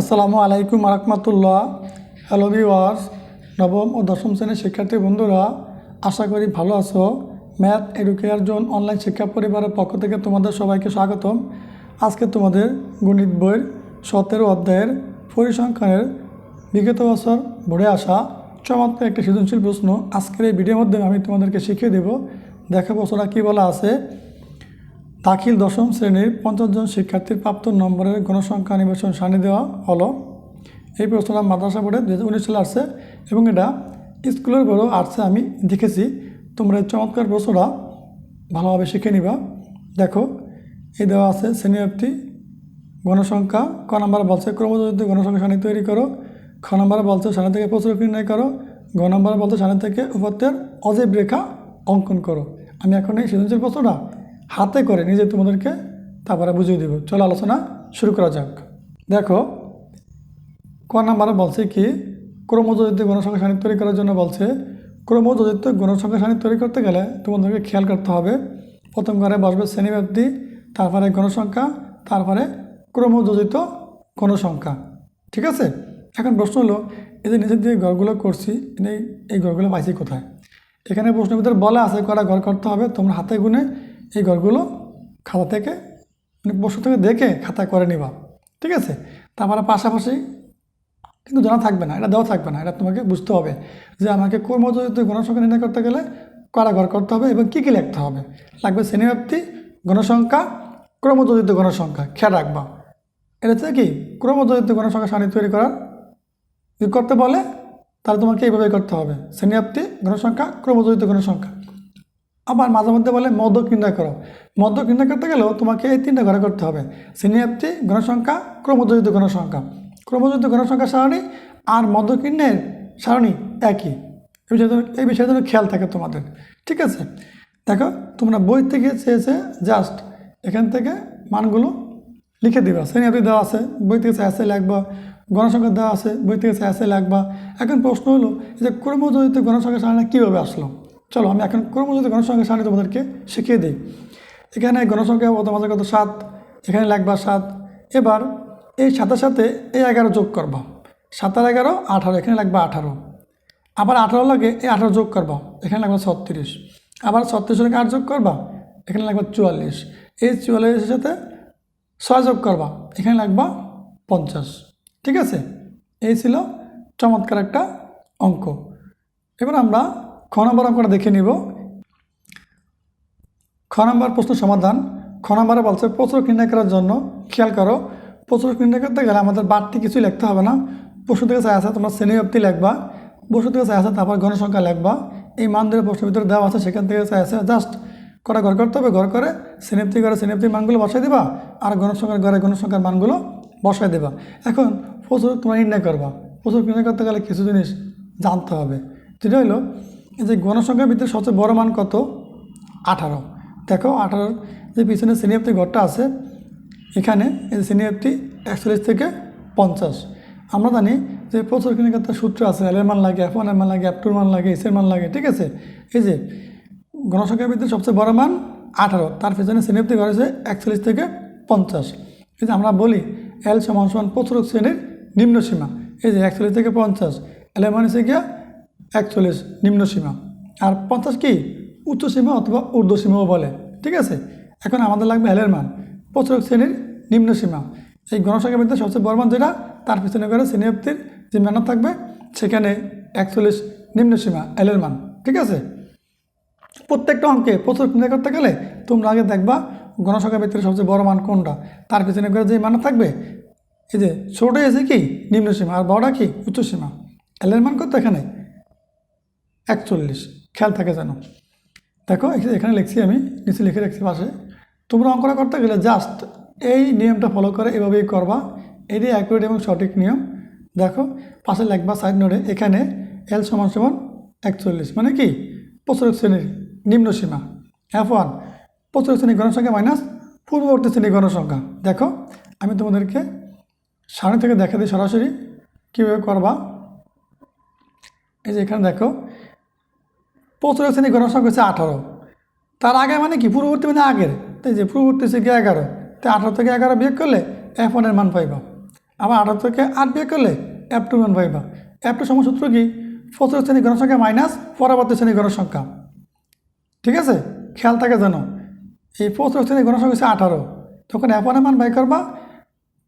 আসসালামু আলাইকুম রহমতুল্লাহ hello viewers নবম ও দশম শ্রেণির শিক্ষার্থী বন্ধুরা, আশা করি ভালো আছো। ম্যাথ এডুকেয়ার জোন অনলাইন শিক্ষা পরিবারের পক্ষ থেকে তোমাদের সবাইকে স্বাগতম। আজকে তোমাদের গণিত বইয়ের সতেরো অধ্যায়ের পরিসংখ্যানের বিগত বছর ভরে আসা চমৎকার একটি সৃজনশীল প্রশ্ন। আজকের এই ভিডিওর মধ্যে আমি তোমাদেরকে শিখিয়ে দেব দেখা বছরা কী বলা আছে। দাখিল দশম শ্রেণির পঞ্চাশ জন শিক্ষার্থীর প্রাপ্ত নম্বরের গণসংখ্যা নিবেশন সানি দেওয়া হলো। এই প্রশ্নটা মাদ্রাসা বোর্ডে দু হাজার উনিশ সালে আসছে এবং এটা স্কুলের বড় আর্টসে আমি দেখেছি। তোমরা এই চমৎকার প্রশ্নটা ভালোভাবে শিখে নিবা। দেখো, এই দেওয়া আছে শ্রেণীব্যাপ্তি গণসংখ্যা, ক নাম্বার বলছে ক্রমযোজিত গণসংখ্যা সানি তৈরি করো। খ নাম্বার বলছে, সানি থেকে প্রচুর নির্ণয় করো। গ নাম্বার বলছে, সানি থেকে উপত্যের অজীব রেখা অঙ্কন করো। আমি এখন এই সৃজনশীল প্রশ্নটা হাতে করে নিজে তোমাদেরকে তারপরে বুঝিয়ে দেব। চলো আলোচনা শুরু করা যাক। দেখো, ক নাম্বারে বলছে কি, ক্রমযোজিত গণসংখ্যা সানি তৈরি করার জন্য বলছে, ক্রমযোজিত গণসংখ্যা সানি তৈরি করতে গেলে তোমাদেরকে খেয়াল করতে হবে। প্রথম ঘরে বসবে শ্রেণীব্যাপ্তি তারপরে গণসংখ্যা, তারপরে ক্রমযোজিত গণসংখ্যা। ঠিক আছে? এখন প্রশ্ন হলো, এই যে নিজের দিয়ে ঘরগুলো করছি এই ঘরগুলো পাইছি কোথায়? এখানে প্রশ্নের ভিতরে বলা আছে কটা ঘর করতে হবে, তোমরা হাতে গুনে এই ঘরগুলো খাতা থেকে মানে বসে থেকে দেখে খাতা করে নিবা, ঠিক আছে? তারপরে পাশাপাশি কিন্তু জানা থাকবে না, এটা দেওয়া থাকবে না, এটা তোমাকে বুঝতে হবে যে আমাকে কর্মজড়িত গণসংখ্যা নির্ণয় করতে গেলে করা ঘর করতে হবে এবং কী কী লিখতে হবে। লাগবে শ্রেণীব্যাপ্তি, গণসংখ্যা ক্রমজড়িত গণসংখ্যা, খেয়াল রাখবা। এটা হচ্ছে কি ক্রমজড়িত গণসংখ্যা সারণী তৈরি করার করতে বলে, তাহলে তোমাকে এইভাবে করতে হবে। শ্রেণীব্যাপ্তি, গণসংখ্যা ক্রমজড়িত গণসংখ্যা। আবার মাঝে মধ্যে বলে মধ্য নির্ণয় করো। মধ্য নির্ণয় করতে গেলেও তোমাকে এই তিনটা ঘরে করতে হবে। শ্রেণীব্যাপ্তি গণসংখ্যা ক্রমজড়িত গণসংখ্যা ক্রমজড়িত গণসংখ্যা সারণী আর মধ্য কিন্নের সারণী একই। এই বিষয়ে এই বিষয়ে যেন খেয়াল থাকে তোমাদের। ঠিক আছে? দেখো, তোমরা বই থেকে চেয়েছে জাস্ট এখান থেকে মানগুলো লিখে দিবা। শ্রেণীব্যাপ্তি দেওয়া আছে, বই থেকে চেয়েছে লিখবা গণসংখ্যা দেওয়া আছে, বই থেকে চেয়েছে লিখবা। এখন প্রশ্ন হলো যে ক্রমজড়িত গণসংখ্যা সারণী কীভাবে আসলো? চলো, আমি এখন ক্রমযুক্ত গণসংখ্যা সারণী তোমাদেরকে শিখিয়ে দিই। এখানে গণসংখ্যা তোমাদের কত? সাত। এখানে লাগবা সাত। এবার এই সাথে সাথে এই এগারো যোগ করবা। সাত আর এগারো, আঠারো। এখানে লাগবে আঠারো। আবার আঠারো লাগে, এই আঠারো যোগ করবা। এখানে লাগবে ছত্রিশ। আবার ছত্রিশ লাগে আট যোগ করবা? এখানে লাগবে চুয়াল্লিশ। এই চুয়াল্লিশের সাথে ছয় যোগ করবা। এখানে লাগবা পঞ্চাশ। ঠিক আছে? এই ছিল চমৎকার একটা অঙ্ক। এবার আমরা খ নম্বর অঙ্কটা দেখে নিব। খ নম্বর প্রশ্ন সমাধান। খ নম্বরে বলছে, প্রচুর নির্ণয় করার জন্য খেয়াল করো, প্রচুর নির্ণয় করতে গেলে আমাদের বাড়তি কিছুই লিখতে হবে না। পশু থেকে চাই আছে তোমরা শ্রেণি অব্দি লিখবা পশু থেকে চাই আছে তারপর গণসংখ্যা লিখবা। এই মান ধরে প্রশ্নের ভিতরে দেওয়া আছে, সেখান থেকে চাই আছে জাস্ট করা ঘর করতে হবে, ঘর করে শ্রেণীপ্তি ঘরে শ্রেণীপ্তির মানগুলো বসাই দেবা আর গণসংখ্যার ঘরে গণসংখ্যার মানগুলো বসাই দেবা। এখন প্রচুর তোমরা নির্ণয় করবা। প্রচুর নির্ণয় করতে গেলে কিছু জিনিস জানতে হবে। যেটা হলো যে গণসংখ্যার ভিতরে সবচেয়ে বড় মান কত? আঠারো। দেখো, আঠারোর যে পিছনে শ্রেণীব্যাপ্তি ঘরটা আছে, এখানে এই শ্রেণীব্যাপ্তি একচল্লিশ থেকে পঞ্চাশ। আমরা জানি যে প্রচুর কিনে সূত্র আছে এলের মান লাগে এফ ওয়ানের মান লাগে এফ টুর মান লাগে এসের মান লাগে, ঠিক আছে? এই যে গণসংখ্যার ভিতরে সবচেয়ে বড় মান আঠারো, তার পিছনে শ্রেণীব্যাপ্তি ঘর আছে একচল্লিশ থেকে পঞ্চাশ। এই যে আমরা বলি এল সমান সমান প্রচুর শ্রেণির নিম্ন সীমা এই যে একচল্লিশ থেকে পঞ্চাশ। এলের মান হচ্ছে গিয়া একচল্লিশ নিম্ন সীমা। আর পঞ্চাশ কি? উচ্চ সীমা অথবা ঊর্ধ্ব সীমাও বলে। ঠিক আছে? এখন আমাদের লাগবে হেলের মান। প্রচুরক শ্রেণির নিম্ন সীমা। এই গণসংখ্যার মধ্যে সবচেয়ে বড় মান যেটা, তার পিছনে করে শ্রেণীব্যাপ্তির যে মেহনত থাকবে, সেখানে একচল্লিশ নিম্ন সীমা এলের মান। ঠিক আছে? প্রত্যেকটা অঙ্কে প্রচুর নির্ণয় করতে গেলে তোমরা আগে দেখবা গণসংখ্যার ভিতরে সবচেয়ে বড় মান কোনটা। তার পিছনে করে যে মান থাকবে, এই যে ছোটো এসে কি? নিম্ন সীমা। আর বড়টা কি? উচ্চ সীমা। এলের মান কত এখানে? একচল্লিশ। খেয়াল থাকে যেন। দেখো এখ- এখানে লিখছি আমি, নিচে লিখে রাখছি পাশে। তোমরা অঙ্কটা করতে গেলে জাস্ট এই নিয়মটা ফলো করে, এভাবেই করবা। এটাই অ্যাকুরেট এবং সঠিক নিয়ম। দেখো, পাশে লিখবা সাইড নোটে এখানে এল সমান সমান একচল্লিশ। মানে কি? প্রচুরক শ্রেণির নিম্ন সীমা। এফ ওয়ান প্রচুরক শ্রেণির গণসংখ্যা মাইনাস পূর্ববর্তী শ্রেণির গণসংখ্যা দেখো, আমি তোমাদেরকে সামনে থেকে দেখা দিই সরাসরি কীভাবে করবা। এই যে এখানে দেখো প্রচুর শ্রেণি গণসংখ্যা হচ্ছে আঠারো। তার আগে মানে কি? পূর্ববর্তী মানে আগের। তাই যে পূর্ববর্তী হচ্ছে গিয়ে এগারো। তাই আঠারো থেকে এগারো বিয়োগ করলে এফ ওয়ানের মান পাইবা। আবার আঠারো থেকে আট বিয়োগ করলে এফ টু মান পাইবা। এফ টু সমসূত্র কি? প্রচুর শ্রেণি গণসংখ্যা মাইনাস পরবর্তী শ্রেণি গণসংখ্যা ঠিক আছে? খেয়াল থাকে যেন। এই প্রচুর শ্রেণি গণসংখ্যা হচ্ছে আঠারো। তখন এফ ওয়ানের মান বাই করবা।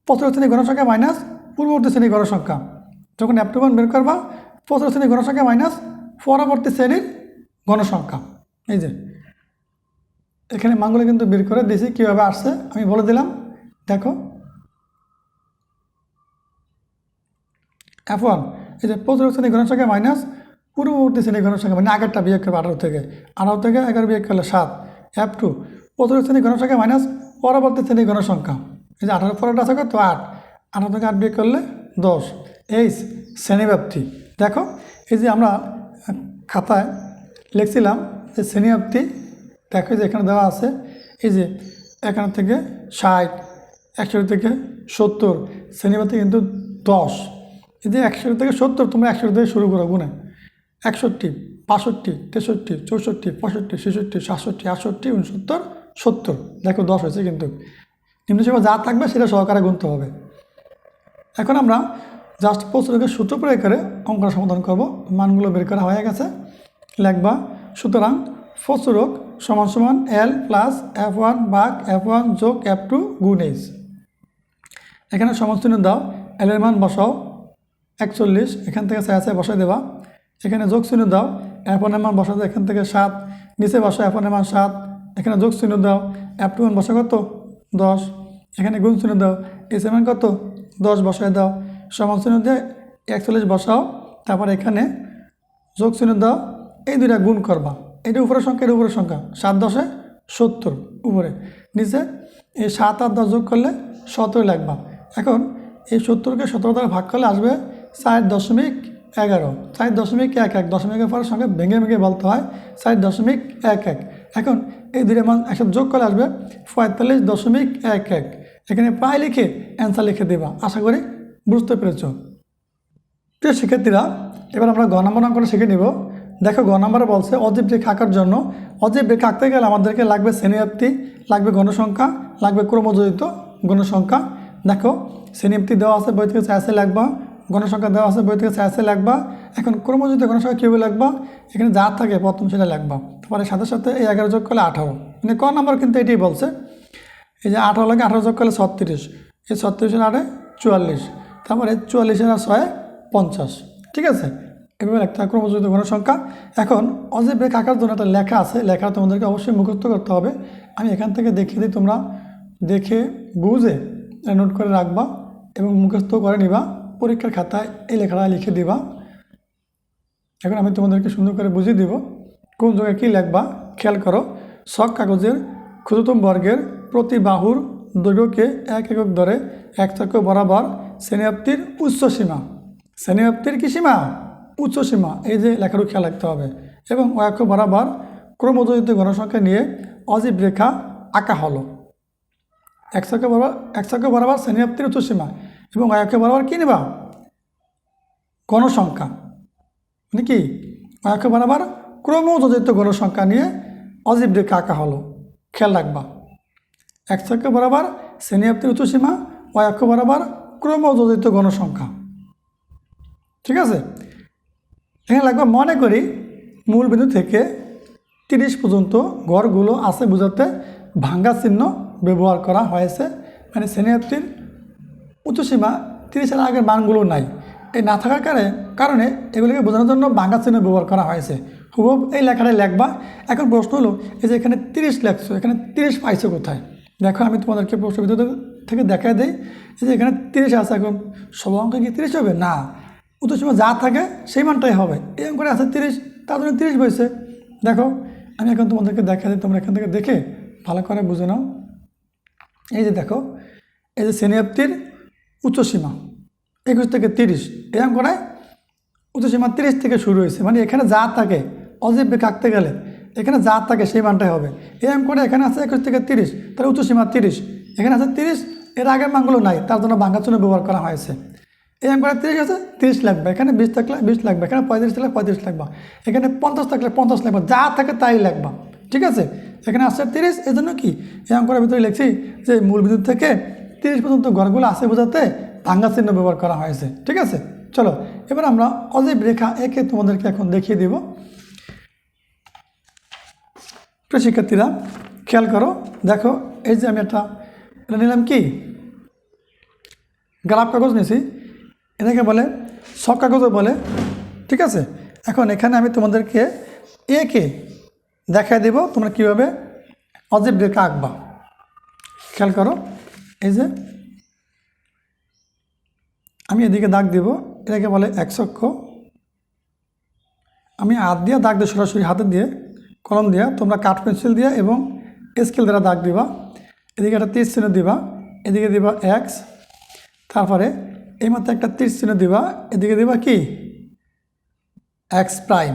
প্রচুর শ্রেণি গণসংখ্যা মাইনাস পূর্ববর্তী শ্রেণি গণসংখ্যা যখন মান বের করবা। প্রচুর শ্রেণি গণসংখ্যা মাইনাস পরবর্তী শ্রেণির গণসংখ্যা। এই যে, এখানে মানগুলো কিন্তু বের করে দিয়েছি, কীভাবে আসছে আমি বলে দিলাম। দেখো এফ ওয়ান এই যে প্রচুর শ্রেণি গণসংখ্যা মাইনাস পূর্ববর্তী শ্রেণি গণসংখ্যা মানে আগেরটা বিয়োগ করবে আঠারো থেকে। আঠারো থেকে এগারো বিয়োগ করলে সাত। এফ টু প্রচুর শ্রেণি গণসংখ্যা মাইনাস পরবর্তী শ্রেণি গণসংখ্যা এই যে আঠারো পরেরটা আছে তো আট। আঠারো থেকে আট বিয়োগ করলে দশ। এই শ্রেণীব্যাপ্তি। দেখো, এই যে আমরা খাতায় লিখছিলাম যে শ্রেণীব্যাপ্তি দেখো যে এখানে দেওয়া আছে, এই যে এখান থেকে ষাট, একশো থেকে সত্তর শ্রেণীব্যাপ্তি কিন্তু দশ। এই যে একশো থেকে সত্তর তোমরা একশো থেকে শুরু করো, গুনে। একষট্টি, বাষট্টি, তেষট্টি, চৌষট্টি, পঁয়ষট্টি, ছেষট্টি, সাতষট্টি, আটষট্টি, উনসত্তর, সত্তর। দেখো দশ হয়েছে কিন্তু। নিম্নসীমা যা থাকবে সেটা সহকারে গুনতে হবে। এখন আমরা জাস্ট প্রশ্নকে সূত্র প্রয়োগ করে অঙ্কটা সমাধান করব। মানগুলো বের করা হয়ে গেছে। লিখবা। সুতরাং ফসরক সমান সমান এল প্লাস এফ ওয়ান বাঘ এফ ওয়ান যোগ এফ টু গুণ এইচ এখানে সমস্ত দাও। এল এর মান বসাও। একচল্লিশ, এখান থেকে ছায়া ছায়া বসাই দেবা। এখানে যোগ চিহ্ন দাও। ওয়ানের মান বসাতে এখান থেকে সাত, নিচে বসা ওয়ানের মান সাত। এখানে যোগ চিহ্ন দাও। এফ টু মান বসা কত? দশ। এখানে গুণ চিহ্ন দাও। এস এর মান কত? দশ বসায় দাও। সমান চিহ্ন দিয়ে একচল্লিশ বসাও। তারপর এখানে যোগ চিহ্ন দাও। এই দুইটা গুণ করবা। এটা উপরের সংখ্যা, এটা উপরের সংখ্যা। সাত দশে সত্তর উপরে। নিচে এই সাত আর দশ যোগ করলে সতেরো লাগবা। এখন এই সত্তরকে সতেরো দ্বারা ভাগ করলে আসবে চার দশমিক এগারো। চার দশমিক এক এক। দশমিকের পরের সঙ্গে ভেঙে ভেঙে বলতে হয় চার দশমিক এক এক। এখন এই দুইটা মান একসাথে যোগ করলে আসবে পঁয়তাল্লিশ দশমিক এক এক। এখানে প্রায় লিখে অ্যান্সার লিখে দেবা। আশা করি বুঝতে পেরেছ। প্রিয় শিক্ষার্থীরা, এবার আমরা গ নম্বর অঙ্কটা শিখে নিব। দেখো, গ নম্বরে বলছে, অজীব রেখা আঁকার জন্য। অজীব রেখা আঁকতে গেলে আমাদেরকে লাগবে শ্রেণীব্যাপ্তি, লাগবে গণসংখ্যা, লাগবে ক্রমজড়িত গণসংখ্যা। দেখো, শ্রেণীব্যাপ্তি দেওয়া আছে বই থেকে চাইছে লাগবা গণসংখ্যা দেওয়া আছে বই থেকে চাইছে লাগবা এখন ক্রমজড়িত গণসংখ্যা কীভাবে লাগবা এখানে যা থাকে প্রথম সেটা লাগবা তারপরে সাথে সাথে এই এগারো যোগ করলে আঠারো। মানে ক নম্বর কিন্তু এটাই বলছে, এই যে আঠারো লাগে আঠারো যোগ করলে ছত্রিশ। এই ছত্রিশের আটে চুয়াল্লিশ। তারপরে চুয়াল্লিশের আর ছয় পঞ্চাশ। ঠিক আছে? এভাবে লিখতে হবে ক্রমযুক্ত গণসংখ্যা এখন অজীব রেখা আঁকার জন্য একটা লেখা আছে। লেখা তোমাদেরকে অবশ্যই মুখস্থ করতে হবে। আমি এখান থেকে দেখিয়ে দিই, তোমরা দেখে বুঝে নোট করে রাখবা এবং মুখস্থ করে নিবা। পরীক্ষার খাতায় এই লেখাটা লিখে দিবা। এখন আমি তোমাদেরকে সুন্দর করে বুঝিয়ে দিব, কোন জায়গায় কী লেখবা। খেয়াল করো শখ কাগজের ক্ষুদ্রতম বর্গের প্রতি বাহুর দৈর্ঘ্যকে এক একক ধরে এক চক্র বরাবর শ্রেণীব্যাপ্তির উচ্চ সীমা। শ্রেণীব্যাপ্তির কি সীমা? উচ্চ সীমা এই যে লেখারও খেয়াল রাখতে হবে। এবং অক্ষ বরাবর ক্রমজড়িত গণসংখ্যা নিয়ে অজীব রেখা আঁকা হলো। এক চক্র বরাবর এক চক্র বরাবর শ্রেণীব্যাপ্তির উচ্চ সীমা এবং অক্ষ বরাবর কী নেবা? গণসংখ্যা মানে কি? অক্ষ বরাবর ক্রমযোজিত গণসংখ্যা নিয়ে অজীব রেখা আঁকা হলো। খেয়াল রাখবা। এক বরাবর শ্রেণীব্যাপ্তির উচ্চ সীমা ও অক্ষ বরাবর ক্রমযোজিত গণসংখ্যা ঠিক আছে? এখানে লাগবে, মনে করি মূল বিন্দু থেকে তিরিশ পর্যন্ত গড়গুলো আছে বোঝাতে, ভাঙ্গা চিহ্ন ব্যবহার করা হয়েছে। মানে শ্রেণীব্যাপ্তির উচ্চসীমা তিরিশের আগের মানগুলো নাই। এই না থাকার কারণে কারণে এগুলিকে বোঝানোর জন্য ভাঙ্গা চিহ্ন ব্যবহার করা হয়েছে। হুবহু এই লেখাটাই লেখবা। এখন প্রশ্ন হলো, এই যে এখানে তিরিশ লেখছো, এখানে তিরিশ পাইছো কোথায়? দেখো, আমি তোমাদেরকে প্রশ্ন ভিতর থেকে দেখাই দিই। যে এখানে তিরিশ আছে এখন, সব অঙ্ক কি তিরিশ হবে? না। উত্তরসীমা যা থাকে সেই মানটাই হবে। এই অঙ্কটা আছে তিরিশ, তার জন্য তিরিশ বইছে। দেখো, আমি এখন তোমাদেরকে দেখা দিই, তোমরা এখান থেকে দেখে ভালো করে বুঝে নাও। এই যে দেখো, এই যে শ্রেণীব্যাপ্তির উচ্চসীমা একুশ থেকে তিরিশ। এই অঙ্কটায় উচ্চসীমা তিরিশ থেকে শুরু হয়েছে। মানে এখানে যা থাকে, অজীব আঁকতে গেলে এখানে যা থাকে সেই মানটাই হবে। এই অঙ্কটা এখানে আছে একুশ থেকে তিরিশ, তাহলে উচ্চসীমা তিরিশ। এখানে আছে তিরিশ, এর আগের মানগুলো নাই, তার জন্য বাঙ্গা চুনে ব্যবহার করা হয়েছে। এই অঙ্কটা তিরিশ আছে, তিরিশ লাগবে। এখানে বিশ থাকলে বিশ লাগবে, এখানে পঁয়ত্রিশ থাকলে পঁয়ত্রিশ লাগবে। এখানে পঞ্চাশ থাকলে পঞ্চাশ লাগবে, যা থাকে তাই লাগবে। ঠিক আছে? এখানে আসছে তিরিশ, এই জন্য কি? এই অঙ্কটার ভিতরে লিখছি যে মূল বিদ্যুৎ থেকে তিরিশ পর্যন্ত ঘরগুলো আছে বোঝাতে ভাঙ্গা চিহ্ন ব্যবহার করা হয়েছে। ঠিক আছে? চলো, এবার আমরা অজীব রেখা একে তোমাদেরকে এখন দেখিয়ে দিব। প্রিয় শিক্ষার্থীরা, খেয়াল করো, দেখো, এই যে আমি একটা, এটা নিলাম কি? গোলাপ কাগজ নিয়েছি। এটাকে বলে, সব কাগজও বলে, ঠিক আছে? এখন এখানে আমি তোমাদেরকে একে দেখাই দেব, তোমরা কীভাবে অজীব রেখা আঁকবা। খেয়াল করো, এই যে আমি এদিকে দাগ দেব, এটাকে বলে একশক্ষ আমি হাত দিয়ে দাগ দিয়ে সরাসরি হাতে দিয়ে, কলম দিয়ে, তোমরা কাঠ পেন্সিল দিয়ে এবং স্কেল দ্বারা দাগ দিবা। এদিকে একটা তীর চিহ্ন দিবা, এদিকে দিবা এক্স তারপরে এই মাত্র একটা তীর চিহ্ন দিবা, এদিকে দিবা কি? এক্স প্রাইম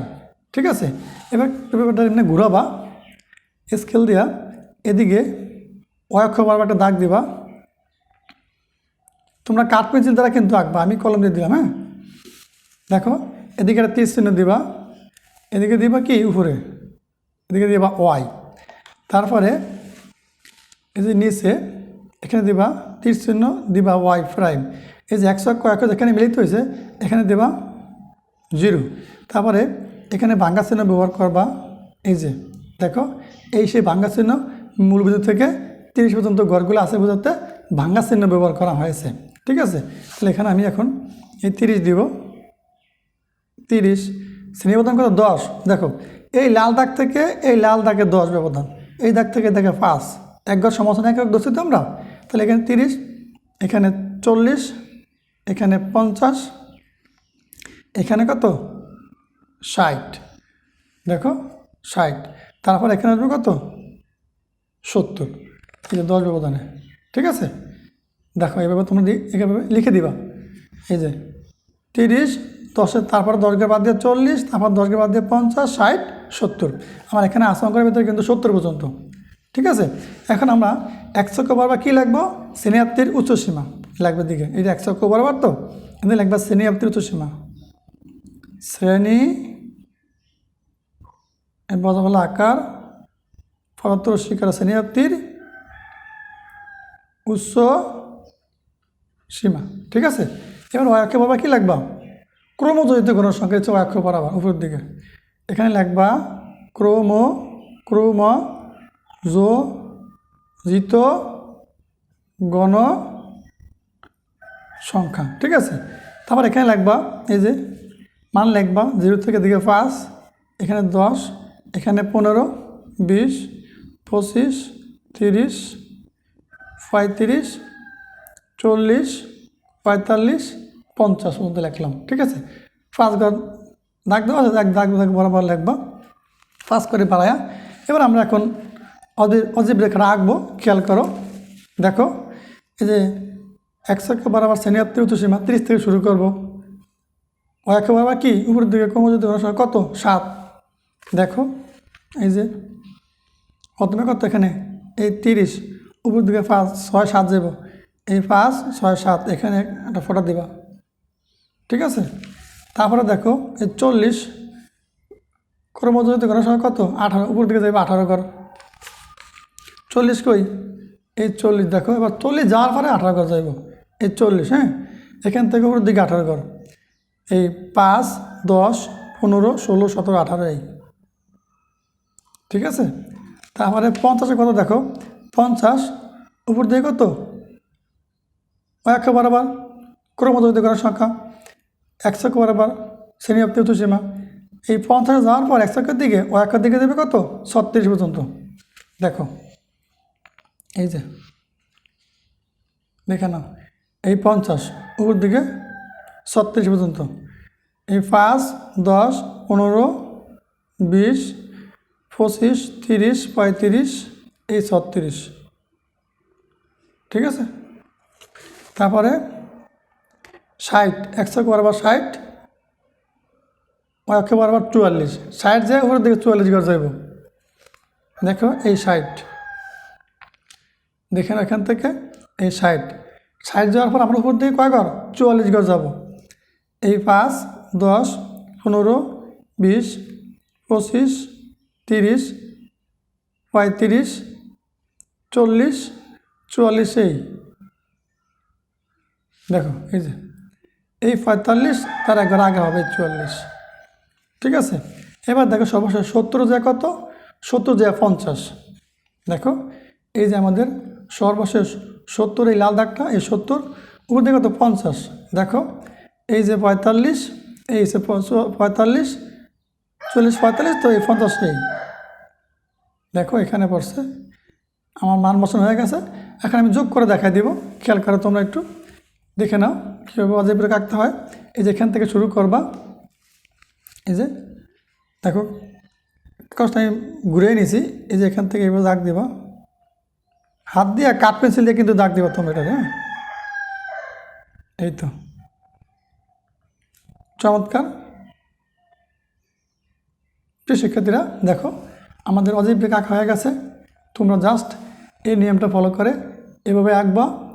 ঠিক আছে? এবার পেপারটা এমনি ঘুরাবা স্কেল দিয়া, এদিকে অয়ক্ষ বারবার একটা দাগ দিবা। তোমরা কাঠ পেন্সিল দ্বারা কিন্তু আঁকবা, আমি কলম দিয়ে দিলাম হ্যাঁ? দেখো, এদিকে একটা তীর চিহ্ন দিবা, এদিকে দিবা কি? উপরে, এদিকে দিবা ওয়াই তারপরে এই যে নিচে, এখানে দিবা তীর চিহ্ন, দিবা ওয়াই প্রাইম এই যে একশো কয়েক যেখানে মিলিত হয়েছে, এখানে দিবা জিরো। তারপরে এখানে ভাঙ্গা চিহ্ন ব্যবহার করবা, এই যে, দেখো, এই সেই ভাঙ্গা চিহ্ন মূল বিন্দু থেকে তিরিশ পর্যন্ত গড়গুলো আছে বোঝাতে ভাঙ্গা চিহ্ন ব্যবহার করা হয়েছে, ঠিক আছে? তাহলে এখানে আমি এখন এই তিরিশ দিব। তিরিশ, শ্রেণি ব্যবধান কত? দশ। দেখো, এই লাল দাগ থেকে এই লাল দাগে দশ ব্যবধান, এই দাগ থেকে দেখে পাঁচ। এক ঘর সমস্যা এক দোষী তো আমরা? তাহলে এখানে তিরিশ, এখানে চল্লিশ এখানে পঞ্চাশ, এখানে কত? ষাট। দেখো, ষাট। তারপর এখানে আসবে কত? সত্তর। এই যে দশ ব্যবধানে। ঠিক আছে? দেখো, এভাবে তোমরা এভাবে লিখে দিবা। এই যে তিরিশ দশের তারপর দশকে বাদ দিয়ে চল্লিশ, তারপর দশকে বাদ দিয়ে পঞ্চাশ, ষাট, সত্তর। আমার এখানে আশঙ্কার ভিতরে কিন্তু সত্তর পর্যন্ত। ঠিক আছে? এখন আমরা একশো বরাবর কী লিখব? শ্রেণীয়াপ্তির উচ্চসীমা। লাগবে দিকে। এই যে একশো বরাবর তো? এখানে লিখবা শ্রেণীয়াপ্তির সীমা। শ্রেণি বলা বলা আকার। ফলাত্তর শিকার শ্রেণি শ্রেণীয়াপ্তির উচ্চ সীমা। ঠিক আছে? এবার অয়াক্ষ বাবা কী লাগবা? ক্রমজয়িত কোনো সংখ্যা হচ্ছে অয়াক্ষ বরাবর, উপরের দিকে। এখানে লাগবা ক্রম ক্রম জিত, গণ সংখ্যা, ঠিক আছে? তারপর এখানে লাগবা এই যে, মান লিখবা, জিরো থেকে দিকে পাঁচ, এখানে দশ, এখানে পনেরো, বিশ, পঁচিশ, তিরিশ, পঁয়ত্রিশ, চল্লিশ, পঁয়তাল্লিশ, পঞ্চাশ মধ্যে লিখলাম, ঠিক আছে? পাঁচ ঘর, দাগ দেওয়া আছে, দাগ দাগ দাগ বরাবর লিখবা, পাঁচ করে বাড়ায়া। এবার আমরা এখন অজীব রেখাটা আঁকবো খেয়াল করো, দেখো, এই যে একশো বরাবর শ্রেণীয়াত্রী উচ্চসীমা তিরিশ থেকে শুরু করব। একশো বরাবর কি? উপরের দিকে কমযোগ্য অনুসার কত? সাত। দেখো, এই যে, প্রথমে কত এখানে? এই তিরিশ। উপর দিকে পাঁচ, ছয়, সাত যাব এই পাঁচ, ছয়, সাত, এখানে একটা ফটো দিবা। ঠিক আছে? তারপরে দেখো, এই চল্লিশ কর্মজীবিত করার সময় কত? আঠারো। উপর দিকে যাবে আঠারো ঘর। চল্লিশ কই? এই চল্লিশ। দেখো, এবার চল্লিশ যাওয়ার পরে আঠারো ঘর যাইব। এই চল্লিশ হ্যাঁ? এখান থেকে উপর দিকে আঠারো ঘর এই পাঁচ, দশ, পনেরো, ষোলো, সতেরো, আঠারো, এই। ঠিক আছে? তারপরে পঞ্চাশের কথা দেখো। পঞ্চাশ, উপর দিয়ে কত? একশো বরাবর ক্রমদৈত করার সংখ্যা। একশো বরাবর শ্রেণি অব্দি সীমা। এই পঞ্চাশ যাওয়ার পর একশোকের দিকে, ও একের দিকে দেবে কত? ছত্রিশ পর্যন্ত। দেখো। এই যে। দেখে নাও। এই পঞ্চাশ, উপর দিকে ছত্রিশ পর্যন্ত। এই পাঁচ, দশ, পনেরো, বিশ, পঁচিশ, তিরিশ, পঁয়ত্রিশ, এই ছত্রিশ। ঠিক আছে? তারপরে ষাট, একশো বারবার ষাট একশো বারবার চুয়াল্লিশ। ষাট যায় উপরের দিকে চুয়াল্লিশ ঘর যাইব। দেখো এই ষাট। দেখেন এখান থেকে এই ষাট। ষাট যাওয়ার পর আমরা উপর দিকে কয় ঘর? চুয়াল্লিশ ঘর যাব। এই পাঁচ, দশ, পনেরো, বিশ, পঁচিশ, তিরিশ, পঁয়ত্রিশ, চল্লিশ, চুয়াল্লিশ এই। দেখো, এই যে, এই পঁয়তাল্লিশ তার একবার আগে হবে চুয়াল্লিশ। ঠিক আছে? এবার দেখো সর্বশেষ সত্তর যে কত? সত্তর যে পঞ্চাশ। দেখো, এই যে আমাদের সর্বশেষ সত্তর, এই লাল দাগটা, এই সত্তর, উপর দেখো তো পঞ্চাশ। দেখো, এই যে পঁয়তাল্লিশ, এই যে পঁয়তাল্লিশ চল্লিশ, পঁয়তাল্লিশ, তো এই পঞ্চাশ নেই। দেখো, এখানে পড়ছে, আমার মান বসানো হয়ে গেছে। এখন আমি যোগ করে দেখাই দিব, খেয়াল করো তোমরা একটু। দেখে নাও, কীভাবে অজেব রেখে আঁকতে হয়। এই যে এখান থেকে শুরু করবা। এই যে, দেখো কাজটা আমি ঘুরিয়ে নিয়েছি এই যে এখান থেকে এবার দাগ দিবা। হাত দিয়ে কাঠ পেন্সিল দিয়ে কিন্তু দাগ দিব তোমরা এটা হ্যাঁ? এই তো। চমৎকার। প্রিয় শিক্ষার্থীরা, দেখো, আমাদের অজীব রেখা আঁকা হয়ে গেছে। তোমরা জাস্ট এই নিয়মটা ফলো করে এভাবে আঁকবা।